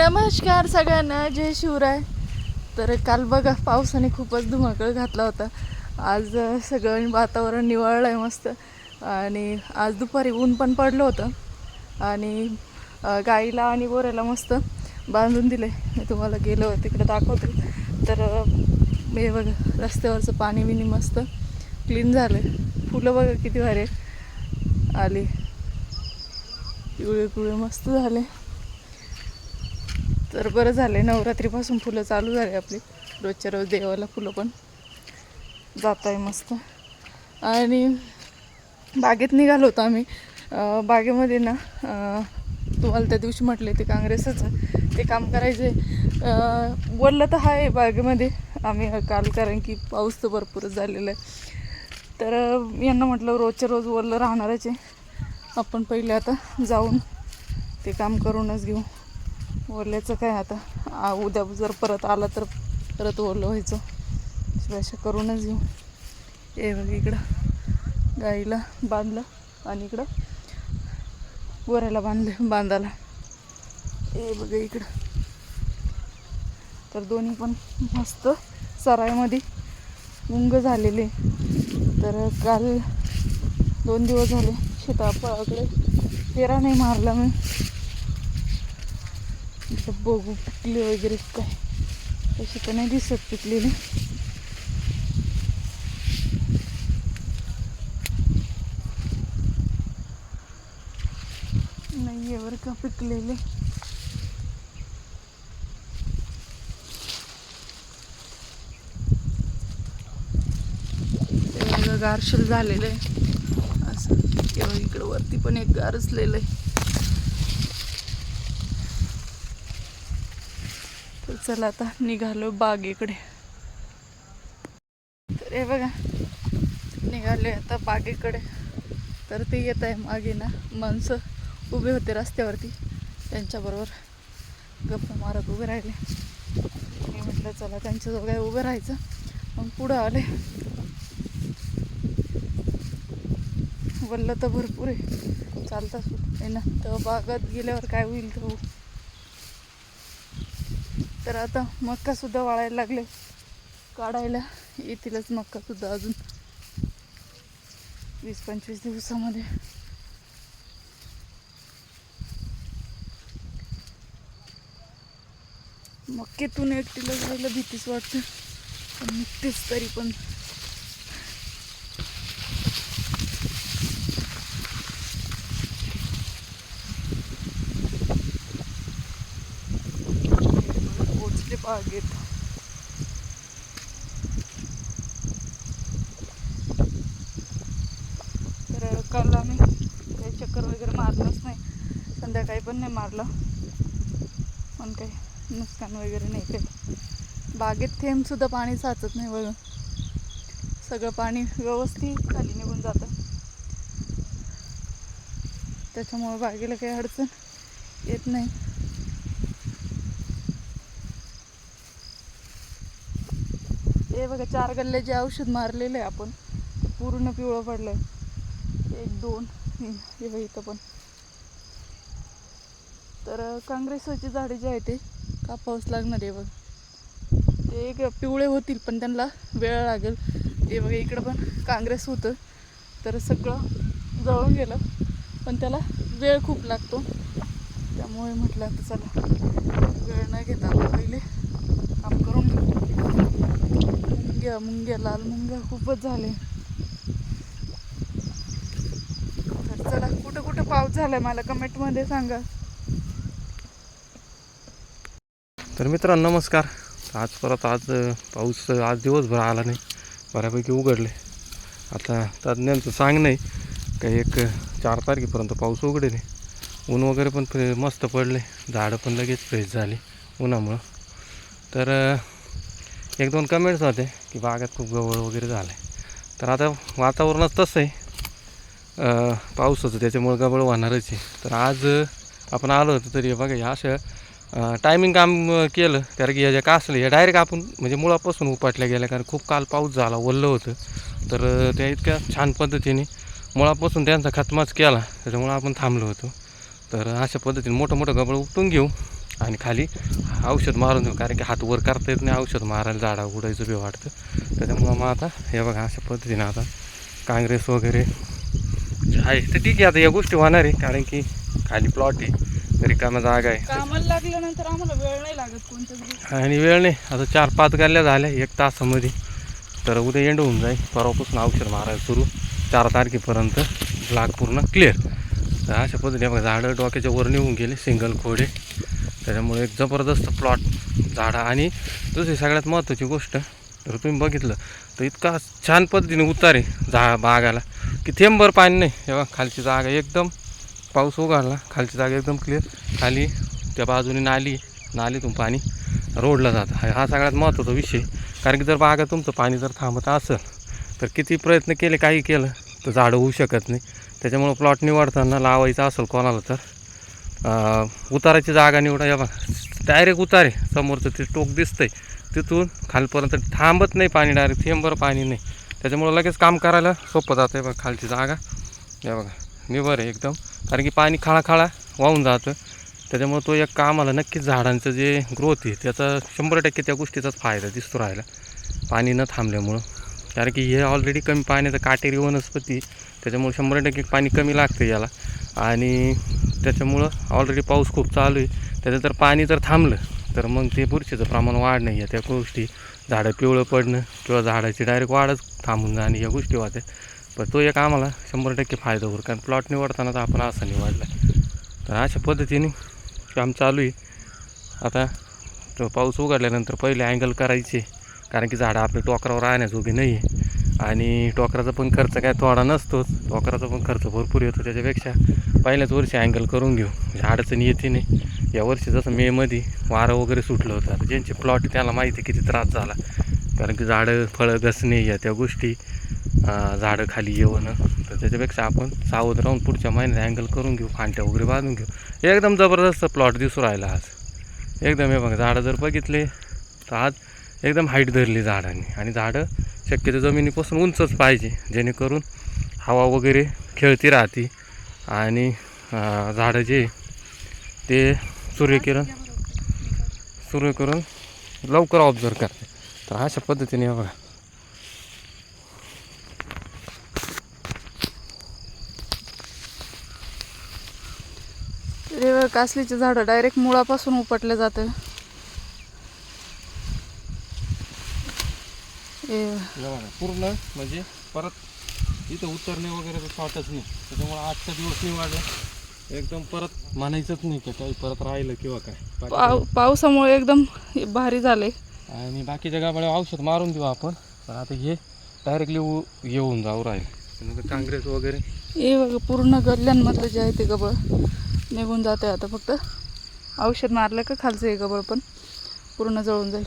नमस्कार सगळ्यांना जय शिवराय. तर काल बघा पावसाने खूपच धुमाकळ घातला होता. आज सगळं वातावरण निवळलं आहे मस्त. आणि आज दुपारी ऊन पण पडलं होतं. आणि गाईला आणि गोऱ्याला मस्त बांधून दिले. मी तुम्हाला गेलो तिकडे दाखवते. तर हे बघा रस्त्यावरचं पाणी बिनी मस्त क्लीन झालं फुलं बघा किती भारी आली. पिवळे पिवळे मस्त झाले. तर बरं झालं आहे नवरात्रीपासून फुलं चालू झाली आपली. रोजच्या रोज देवाला फुलं पण जात आहे मस्त. आणि बागेत निघालो होतो आम्ही. बागेमध्ये ना तुम्हाला त्या दिवशी म्हटले ते काँग्रेसच ते काम करायचे. बोललं तर आहे बागेमध्ये. आम्ही काल कारण की पाऊस तर भरपूरच झालेला आहे. तर यांना म्हटलं रोजच्या रोज बोललं राहणारच आहे. आपण पहिले आता जाऊन ते काम करूनच घेऊ. ओल्याचं काय आता? उद्या जर परत आला तर परत ओलं व्हायचं. अशा करूनच येऊ. हे बघ इकडं. गाईला बांधलं आणि इकडं गोऱ्याला बांधलं बांधायला हे बघ इकडं. तर दोन्ही पण मस्त सरायमध्ये मुंग झालेले. तर काल दोन दिवस झाले शेताकडे फेरा नाही मारला मी. बघू पिकले वगैरे काय. तशी तर नाही दिसत पिकलेले. नाही बरं का पिकलेले. ते गारशील झालेलं आहे. असं किंवा इकडं वरती पण एक गारसलेलं आहे. चला आता निघालो बागेकडे. तर हे बघा निघाले आता बागेकडे. तर ते येत आहे मागे ना माणसं उभे होते रस्त्यावरती. त्यांच्याबरोबर गप्पा मारत उभे राहिले. मी म्हटलं चला त्यांच्याजवळ काय उभं राहायचं? मग पुढं आले. वल्ल तर भरपूर आहे. चालताच आहे ना तर बागात गेल्यावर काय होईल तर तर आता मक्कासुद्धा वाळायला लागले. काढायला. येतीलच मक्कासुद्धा अजून. वीस पंचवीस दिवसामध्ये. मक्केतून एकटीला जायला भीतीच वाटते. पण निघतेच तरी पण. बागेत तर काल आम्ही काही चक्कर वगैरे मारलंच नाही. संध्याकाळी पण नाही मारलं. पण काही नुकसान वगैरे नाही केलं बागेत थेंबसुद्धा पाणी साचत नाही बघा सगळं पाणी व्यवस्थित खाली निघून जातं. त्याच्यामुळे बागेला काही अडचण येत नाही. बघा चार गल्ल्याचे औषध मारलेलं आहे आपण पूर्ण पिवळं पडलंय. एक दोन तीन हे बघ इथं पण. तर काँग्रेसची झाडे जे आहे ते कापावंच लागणार आहे बघ. ते एक पिवळे होतील पण त्यांना वेळ लागेल. ते बघा इकडं पण काँग्रेस होतं. तर सगळं जळून गेलं. पण त्याला वेळ खूप लागतो. त्यामुळे म्हटलं आता चला वेळ न घेता पहिले काम करून घेऊ. मुंग्या मुंग्या लाल मुंग्या खूपच झाले. तर चला कुठं कुठं पाऊस झालाय मला कमेंटमध्ये सांगा. तर मित्रांनो नमस्कार. आज परत आज पाऊस आज दिवसभर आला नाही. बऱ्यापैकी उघडले. आता तज्ज्ञांचं सांग नाही का एक चार तारखेपर्यंत पाऊस उघडेल. ऊन वगैरे पण फ्रे- मस्त पडले. झाडं पण लगेच फ्रेश झाली उन्हामुळं. तर एक दोन कमेंट्स होते की बागात खूप गवळ वगैरे झालं आहे तर आता वातावरणच तसं आहे पाऊस पावसाचं त्याच्यामुळं गवळ होणारच आहे. तर आज आपण आलो होतो तरी हे बघा ह्या अशा टायमिंग काम केलं. कारण की ह्या ज्या कासलं ह्या डायरेक्ट आपण म्हणजे मुळापासून उपाटल्या गेल्या. कारण खूप काल पाऊस झाला ओललं होतं. तर त्या इतक्या छान पद्धतीने मुळापासून त्यांचा खतमाच केला. त्याच्यामुळं आपण थांबलो होतो. तर अशा पद्धतीने मोठं मोठं गबळ उपटून घेऊ. आणि खाली औषध मारून देऊ कारण की हात वर करता येत नाही औषध मारायला झाडा उडायचं बी वाटतं. त्याच्यामुळं मग आता हे बघा अशा पद्धतीने आता काँग्रेस वगैरे आहे. तर ठीक आहे आता या गोष्टी होणार आहे कारण की खाली प्लॉट आहे रिकामा जागा आहे. कामाला लागल्यानंतर आम्हाला वेळ नाही लागत आणि वेळ नाही. आता चार पाच गाल्ल्या झाल्या एक तासामध्ये. तर उद्या एंड होऊन जाईल. परवापासून औषध मारायला सुरू. चार तारखेपर्यंत लाग पूर्ण क्लिअर तर अशा पद्धतीने बघा झाडं डोक्याच्या वर निघून गेले सिंगल खोडे. त्याच्यामुळे एक जबरदस्त प्लॉट झाडं. आणि दुसरी सगळ्यात महत्त्वाची गोष्ट जर तुम्ही बघितलं तर इतका छान पद्धतीने उतारे झा बागाला की थेंबर पाणी नाही. तेव्हा खालची जागा एकदम पाऊस उघडला खालची जागा एकदम क्लिअर खाली त्या बाजूने नाली नालीतून पाणी रोडला जातं. हा हा सगळ्यात महत्त्वाचा विषय. कारण की जर बागा तुमचं पाणी जर थांबत असेल तर किती प्रयत्न केले काही केलं तर झाडं होऊ शकत नाही. त्याच्यामुळं प्लॉट निवडताना लावायचं असेल कोणाला तर. उताराची जागा निवडा या बघा. डायरेक्ट उतारे. समोरचं ते टोक दिसतंय. तिथून खालपर्यंत थांबत नाही पाणी डायरेक्ट थेंबर पाणी नाही. त्याच्यामुळं लगेच काम करायला सोपं जातं आहे बघा खालची जागा. या बघा. निवर आहे एकदम. कारण की पाणी खाळाखाळा वाहून जातं. त्याच्यामुळं तो एक कामाला नक्कीच झाडांचं जे ग्रोथ आहे त्याचा शंभर टक्के त्या गोष्टीचाच फायदा दिसतो राहिला पाणी न थांबल्यामुळं. कारण की हे ऑलरेडी कमी पाण्याचं काटेरी वनस्पती त्याच्यामुळे शंभर टक्के पाणी कमी लागतं याला. आणि त्याच्यामुळं ऑलरेडी पाऊस खूप चालू आहे. त्याचं जर पाणी जर थांबलं तर मग ते बुरशीचं प्रमाण वाढणं या त्या गोष्टी. झाडं पिवळं पडणं किंवा झाडाची डायरेक्ट वाढच थांबून जाणं या गोष्टी होत्या. पण तो एक आम्हाला शंभर टक्के फायदा होईल. कारण प्लॉट निवडताना तर आपण असा निवडला. तर अशा पद्धतीने काम चालू आहे. आता तो पाऊस उघडल्यानंतर पहिले अँगल करायचे. कारण की झाडं आपल्या टोकरावर राहण्याजोगी नाही आहे आणि टोकराचा पण खर्च काय थोडा नसतोच. टोकराचा पण खर्च भरपूर येतो त्याच्यापेक्षा. पहिल्याच वर्षी अँगल करून घेऊ. म्हणजे अडचणी येते नाही. या वर्षी जसं मेमध्ये वारं वगैरे सुटलं होतं. आता ज्यांचे प्लॉट त्याला माहिती आहे किती त्रास झाला. कारण की झाडं फळं घसणे या त्या गोष्टी झाडं खाली येऊन तर त्याच्यापेक्षा आपण सावध राहून पुढच्या महिन्यात अँगल करून घेऊ. फांट्या वगैरे बांधून घेऊ. एकदम जबरदस्त प्लॉट दिसू राहिला आज. एकदम हे बघा झाडं जर बघितले तर आज एकदम हाईट धरली झाडांनी. आणि झाडं शक्यतो जमिनीपासून उंचच पाहिजे जेणेकरून हवा वगैरे खेळती राहते. आणि झाडं जे ते सूर्यकिरण सूर्यकिरण लवकर ऑब्झर्व करते. तर अशा पद्धतीने बघा. रेवर कासलीचे झाडं डायरेक्ट मुळापासून उपटले जातं हे हे बघा पूर्ण म्हणजे परत इथं उतरणे वगैरे शॉर्टच नाही. त्याच्यामुळे आजचा दिवस निवाडला एकदम परत म्हणायचंच नाही की काही परत राहिलं किंवा काय. पाव पावसामुळे एकदम भारी झाले. आणि बाकीच्या गावाला औषध मारून देऊ आपण. पण आता हे डायरेक्टली येऊन जाऊ राहील. काँग्रेस वगैरे. हे बघा पूर्ण गल्ल्यांमधलं जे आहे ते गबळ निघून जाते आता फक्त. औषध मारलं का खालचं हे गबळ पण पूर्ण जळून जाईल.